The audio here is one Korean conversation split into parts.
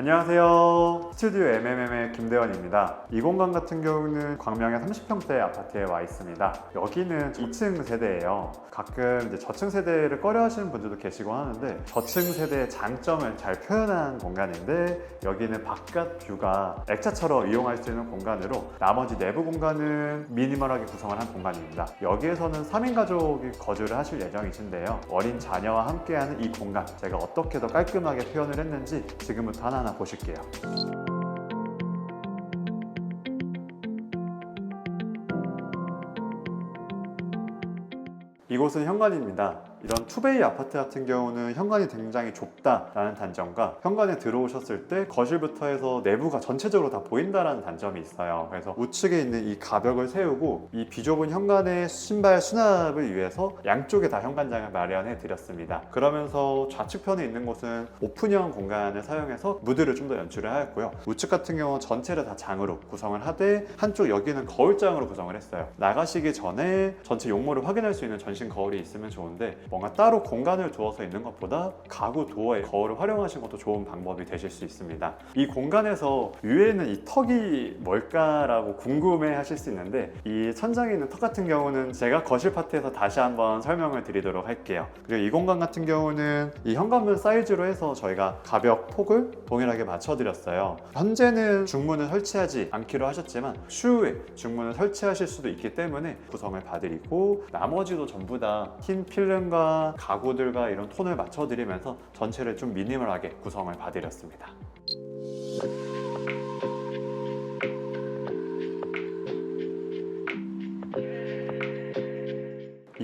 안녕하세요. 스튜디오 MMM의 김대원입니다. 이 공간 같은 경우는 광명의 30평대 아파트에 와 있습니다. 여기는 2층 세대예요. 가끔 이제 저층 세대를 꺼려 하시는 분들도 계시고 하는데 저층 세대의 장점을 잘 표현한 공간인데 여기는 바깥 뷰가 액자처럼 이용할 수 있는 공간으로 나머지 내부 공간은 미니멀하게 구성을 한 공간입니다. 여기에서는 3인 가족이 거주를 하실 예정이신데요. 어린 자녀와 함께하는 이 공간 제가 어떻게 더 깔끔하게 표현을 했는지 지금부터 하나하나 보실게요. 이곳은 현관입니다. 이런 투베이 아파트 같은 경우는 현관이 굉장히 좁다라는 단점과 현관에 들어오셨을 때 거실부터 해서 내부가 전체적으로 다 보인다라는 단점이 있어요. 그래서 우측에 있는 이 가벽을 세우고 이 비좁은 현관의 신발 수납을 위해서 양쪽에 다 현관장을 마련해 드렸습니다. 그러면서 좌측편에 있는 곳은 오픈형 공간을 사용해서 무드를 좀 더 연출을 하였고요. 우측 같은 경우는 전체를 다 장으로 구성을 하되 한쪽 여기는 거울장으로 구성을 했어요. 나가시기 전에 전체 용모를 확인할 수 있는 전신 거울이 있으면 좋은데 뭔가 따로 공간을 두어서 있는 것보다 가구 도어에 거울을 활용하시는 것도 좋은 방법이 되실 수 있습니다. 이 공간에서 위에는 이 턱이 뭘까라고 궁금해 하실 수 있는데 이 천장에 있는 턱 같은 경우는 제가 거실 파트에서 다시 한번 설명을 드리도록 할게요. 그리고 이 공간 같은 경우는 이 현관문 사이즈로 해서 저희가 가벽 폭을 동일하게 맞춰드렸어요. 현재는 중문을 설치하지 않기로 하셨지만 추후에 중문을 설치하실 수도 있기 때문에 구성을 봐드리고 나머지도 전부 다 흰 필름과 가구들과 이런 톤을 맞춰드리면서 전체를 좀 미니멀하게 구성을 봐드렸습니다.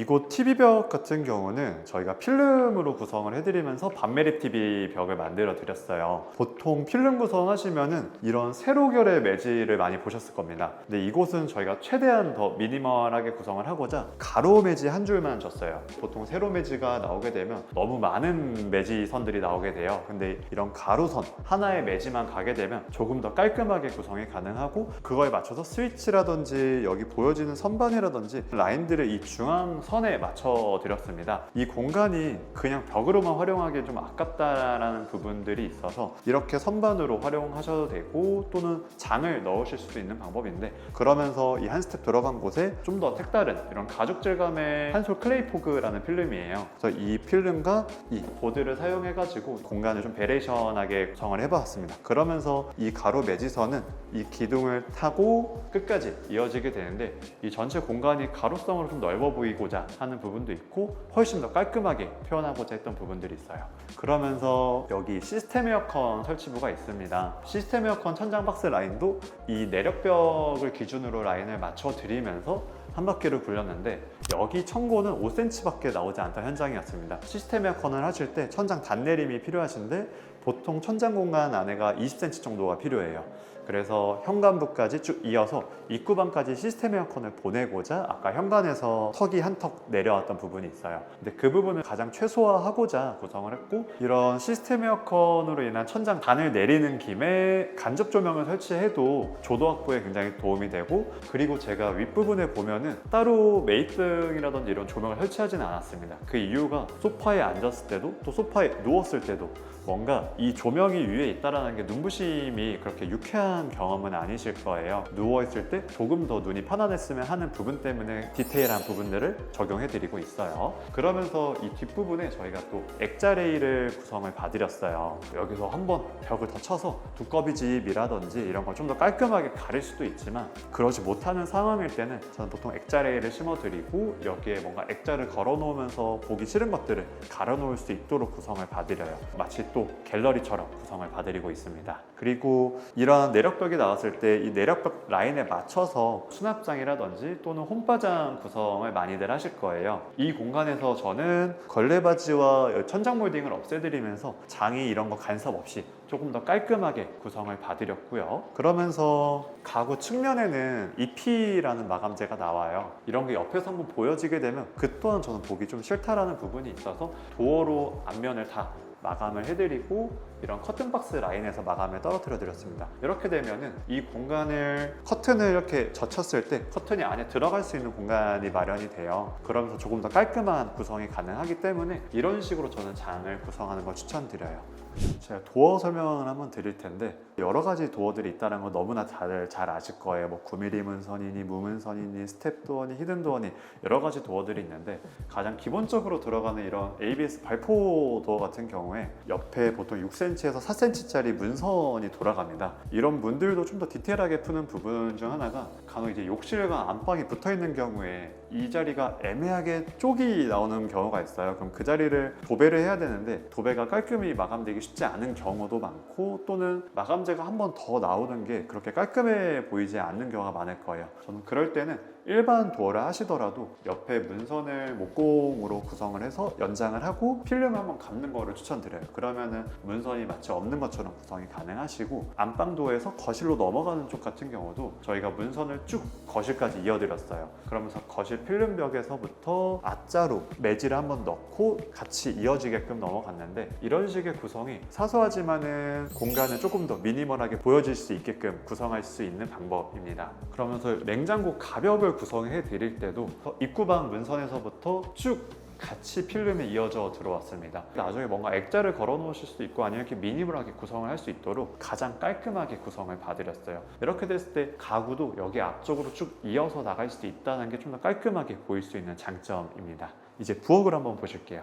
이곳 TV벽 같은 경우는 저희가 필름으로 구성을 해드리면서 반메리 TV 벽을 만들어 드렸어요. 보통 필름 구성하시면은 이런 세로결의 매질을 많이 보셨을 겁니다. 근데 이곳은 저희가 최대한 더 미니멀하게 구성을 하고자 가로 매지 한 줄만 줬어요. 보통 세로 매지가 나오게 되면 너무 많은 매지 선들이 나오게 돼요. 근데 이런 가로선 하나의 매지만 가게 되면 조금 더 깔끔하게 구성이 가능하고 그거에 맞춰서 스위치라든지 여기 보여지는 선반이라든지 라인들을 이 중앙 선에 맞춰 드렸습니다. 이 공간이 그냥 벽으로만 활용하기엔 좀 아깝다라는 부분들이 있어서 이렇게 선반으로 활용하셔도 되고 또는 장을 넣으실 수도 있는 방법인데 그러면서 이 한 스텝 들어간 곳에 좀 더 색다른 이런 가죽 질감의 한솔 클레이 포그라는 필름이에요. 그래서 이 필름과 이 보드를 사용해 가지고 공간을 좀 베레이션하게 구성을 해봤습니다. 그러면서 이 가로 매지선은 이 기둥을 타고 끝까지 이어지게 되는데 이 전체 공간이 가로성으로 좀 넓어 보이고자 하는 부분도 있고 훨씬 더 깔끔하게 표현하고자 했던 부분들이 있어요. 그러면서 여기 시스템 에어컨 설치부가 있습니다. 시스템 에어컨 천장 박스 라인도 이 내력벽을 기준으로 라인을 맞춰 드리면서 한 바퀴를 굴렸는데 여기 청고는 5cm밖에 나오지 않던 현장이었습니다. 시스템 에어컨을 하실 때 천장 단내림이 필요하신데 보통 천장 공간 안에가 20cm 정도가 필요해요. 그래서 현관부까지 쭉 이어서 입구방까지 시스템 에어컨을 보내고자 아까 현관에서 턱이 한 턱 내려왔던 부분이 있어요. 근데 그 부분을 가장 최소화하고자 구성을 했고 이런 시스템 에어컨으로 인한 천장 단을 내리는 김에 간접 조명을 설치해도 조도 확보에 굉장히 도움이 되고 그리고 제가 윗부분에 보면은 따로 매 입등이라든지 이런 조명을 설치하지는 않았습니다. 그 이유가 소파에 앉았을 때도 또 소파에 누웠을 때도 뭔가 이 조명이 위에 있다라는 게 눈부심이 그렇게 유쾌한 경험은 아니실 거예요. 누워 있을 때 조금 더 눈이 편안했으면 하는 부분 때문에 디테일한 부분들을 적용해 드리고 있어요. 그러면서 이 뒷부분에 저희가 또 액자 레일을 구성을 봐드렸어요. 여기서 한번 벽을 더 쳐서 두꺼비집이라든지 이런 걸 좀 더 깔끔하게 가릴 수도 있지만 그러지 못하는 상황일 때는 저는 보통 액자 레일을 심어드리고 여기에 뭔가 액자를 걸어 놓으면서 보기 싫은 것들을 가려 놓을 수 있도록 구성을 봐드려요. 마치 또 갤러리처럼 구성을 봐드리고 있습니다. 그리고 이런 내력벽이 나왔을 때 이 내력벽 라인에 맞춰서 수납장이라든지 또는 홈바장 구성을 많이들 하실 거예요. 이 공간에서 저는 걸레바지와 천장 몰딩을 없애드리면서 장이 이런 거 간섭 없이 조금 더 깔끔하게 구성을 봐드렸고요. 그러면서 가구 측면에는 EP라는 마감재가 나와요. 이런 게 옆에서 한번 보여지게 되면 그 또한 저는 보기 좀 싫다라는 부분이 있어서 도어로 앞면을 다 마감을 해드리고 이런 커튼 박스 라인에서 마감을 떨어뜨려 드렸습니다. 이렇게 되면은 이 공간을 커튼을 이렇게 젖혔을 때 커튼이 안에 들어갈 수 있는 공간이 마련이 돼요. 그러면서 조금 더 깔끔한 구성이 가능하기 때문에 이런 식으로 저는 장을 구성하는 걸 추천드려요. 제가 도어 설명을 한번 드릴 텐데 여러 가지 도어들이 있다는 거 너무나 다들 잘 아실 거예요. 뭐 9mm 문선이니 무문선이니 스텝 도어니 히든 도어니 여러 가지 도어들이 있는데 가장 기본적으로 들어가는 이런 ABS 발포 도어 같은 경우에 옆에 보통 6cm 에서 4cm짜리 문선이 돌아갑니다. 이런 문들도 좀 더 디테일하게 푸는 부분 중 하나가 간혹 이제 욕실과 안방이 붙어 있는 경우에 이 자리가 애매하게 쪽이 나오는 경우가 있어요. 그럼 그 자리를 도배를 해야 되는데 도배가 깔끔히 마감되기 쉽지 않은 경우도 많고 또는 마감재가 한 번 더 나오는 게 그렇게 깔끔해 보이지 않는 경우가 많을 거예요. 저는 그럴 때는 일반 도어를 하시더라도 옆에 문선을 목공으로 구성을 해서 연장을 하고 필름 한번 감는 거를 추천드려요. 그러면은 문선이 마치 없는 것처럼 구성이 가능하시고 안방도에서 거실로 넘어가는 쪽 같은 경우도 저희가 문선을 쭉 거실까지 이어드렸어요. 그러면서 거실 필름벽에서부터 앞자로 매지를 한번 넣고 같이 이어지게끔 넘어갔는데 이런 식의 구성이 사소하지만은 공간을 조금 더 미니멀하게 보여질 수 있게끔 구성할 수 있는 방법입니다. 그러면서 냉장고 가벽을 구성해 드릴 때도 입구방 문선에서부터 쭉 같이 필름이 이어져 들어왔습니다. 나중에 뭔가 액자를 걸어 놓으실 수도 있고 아니면 이렇게 미니멀하게 구성을 할 수 있도록 가장 깔끔하게 구성을 봐드렸어요. 이렇게 됐을 때 가구도 여기 앞쪽으로 쭉 이어서 나갈 수 있다는 게 좀 더 깔끔하게 보일 수 있는 장점입니다. 이제 부엌을 한번 보실게요.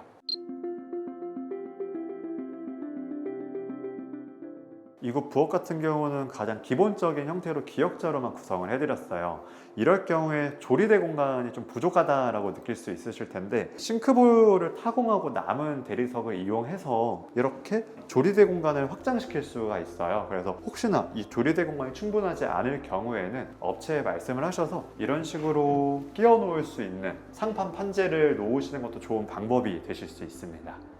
이곳 부엌 같은 경우는 가장 기본적인 형태로 기역자로만 구성을 해드렸어요. 이럴 경우에 조리대 공간이 좀 부족하다라고 느낄 수 있으실 텐데 싱크볼을 타공하고 남은 대리석을 이용해서 이렇게 조리대 공간을 확장시킬 수가 있어요. 그래서 혹시나 이 조리대 공간이 충분하지 않을 경우에는 업체에 말씀을 하셔서 이런 식으로 끼워 놓을 수 있는 상판 판재를 놓으시는 것도 좋은 방법이 되실 수 있습니다.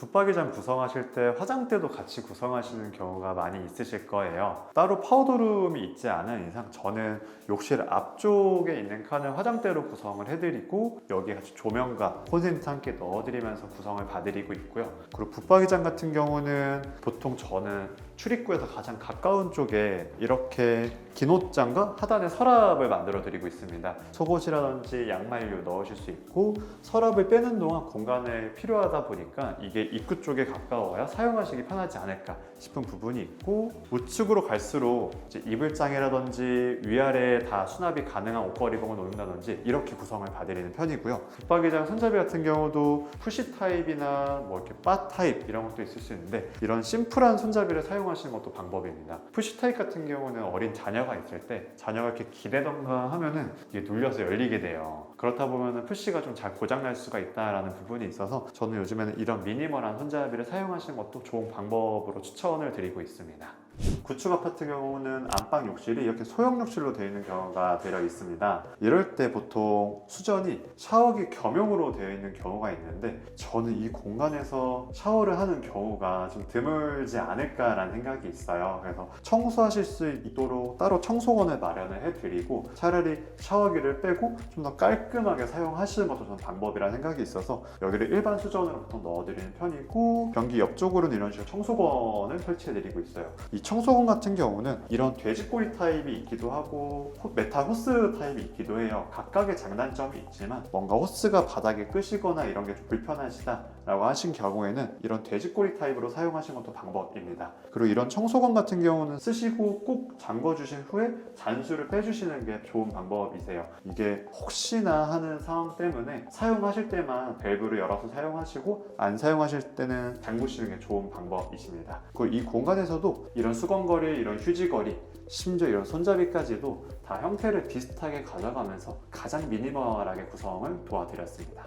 붙박이장 구성하실 때 화장대도 같이 구성하시는 경우가 많이 있으실 거예요. 따로 파우더룸이 있지 않은 이상 저는 욕실 앞쪽에 있는 칸을 화장대로 구성을 해드리고 여기에 같이 조명과 콘센트 함께 넣어드리면서 구성을 봐드리고 있고요. 그리고 붙박이장 같은 경우는 보통 저는 출입구에서 가장 가까운 쪽에 이렇게 긴 옷장과 하단에 서랍을 만들어 드리고 있습니다. 속옷이라든지 양말류 넣으실 수 있고 서랍을 빼는 동안 공간이 필요하다 보니까 이게 입구 쪽에 가까워야 사용하시기 편하지 않을까 싶은 부분이 있고 우측으로 갈수록 이불장이라든지 위아래에 다 수납이 가능한 옷걸이봉을 놓는다든지 이렇게 구성을 봐드리는 편이고요. 붙박이장 손잡이 같은 경우도 푸시 타입이나 뭐 이렇게 바 타입 이런 것도 있을 수 있는데 이런 심플한 손잡이를 사용 하시는 것도 방법입니다. 푸시 타입 같은 경우는 어린 자녀가 있을 때 자녀가 이렇게 기대던가 하면은 이게 눌려서 열리게 돼요. 그렇다 보면은 푸시가 좀 잘 고장날 수가 있다라는 부분이 있어서 저는 요즘에는 이런 미니멀한 손잡이를 사용하시는 것도 좋은 방법으로 추천을 드리고 있습니다. 구축 아파트 경우는 안방 욕실이 이렇게 소형 욕실로 되어 있는 경우가 되어 있습니다. 이럴 때 보통 수전이 샤워기 겸용으로 되어 있는 경우가 있는데 저는 이 공간에서 샤워를 하는 경우가 좀 드물지 않을까라는 생각이 있어요. 그래서 청소하실 수 있도록 따로 청소건을 마련을 해드리고 차라리 샤워기를 빼고 좀 더 깔끔하게 사용하시는 것도 저는 방법이라는 생각이 있어서 여기를 일반 수전으로 보통 넣어드리는 편이고 변기 옆쪽으로는 이런 식으로 청소건을 설치해드리고 있어요. 이 청소건 같은 경우는 이런 돼지꼬리 타입이 있기도 하고 호- 메탈 호스 타입이 있기도 해요. 각각의 장단점이 있지만 뭔가 호스가 바닥에 끄시거나 이런 게 좀 불편하시다라고 하신 경우에는 이런 돼지꼬리 타입으로 사용하시는 것도 방법입니다. 그리고 이런 청소건 같은 경우는 쓰시고 꼭 잠궈 주신 후에 잔수를 빼주시는 게 좋은 방법이세요. 이게 혹시나 하는 상황 때문에 사용하실 때만 밸브를 열어서 사용하시고 안 사용하실 때는 잠그시는 게 좋은 방법이십니다. 그리고 이 공간에서도 이런 수건거리, 이런 휴지거리, 심지어 이런 손잡이까지도 다 형태를 비슷하게 가져가면서 가장 미니멀하게 구성을 도와드렸습니다.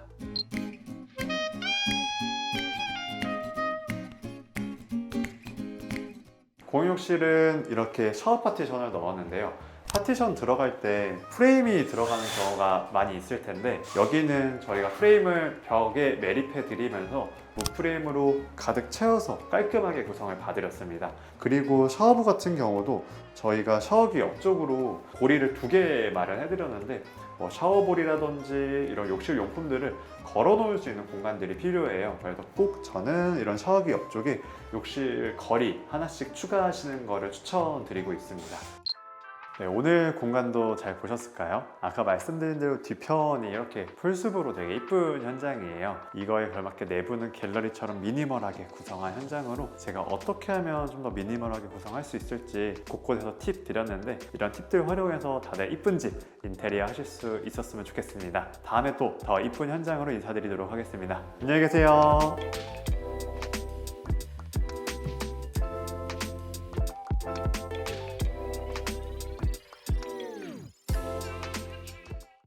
공욕실은 이렇게 샤워 파티션을 넣었는데요. 파티션 들어갈 때 프레임이 들어가는 경우가 많이 있을 텐데 여기는 저희가 프레임을 벽에 매립해 드리면서 무프레임으로 가득 채워서 깔끔하게 구성을 봐드렸습니다. 그리고 샤워부 같은 경우도 저희가 샤워기 옆쪽으로 고리를 두 개 마련해 드렸는데 뭐 샤워볼이라든지 이런 욕실 용품들을 걸어 놓을 수 있는 공간들이 필요해요. 그래서 꼭 저는 이런 샤워기 옆쪽에 욕실 거리 하나씩 추가하시는 거를 추천드리고 있습니다. 네, 오늘 공간도 잘 보셨을까요? 아까 말씀드린 대로 뒤편이 이렇게 풀숲으로 되게 이쁜 현장이에요. 이거에 걸맞게 내부는 갤러리처럼 미니멀하게 구성한 현장으로 제가 어떻게 하면 좀 더 미니멀하게 구성할 수 있을지 곳곳에서 팁 드렸는데 이런 팁들 활용해서 다들 이쁜 집 인테리어 하실 수 있었으면 좋겠습니다. 다음에 또 더 이쁜 현장으로 인사드리도록 하겠습니다. 안녕히 계세요.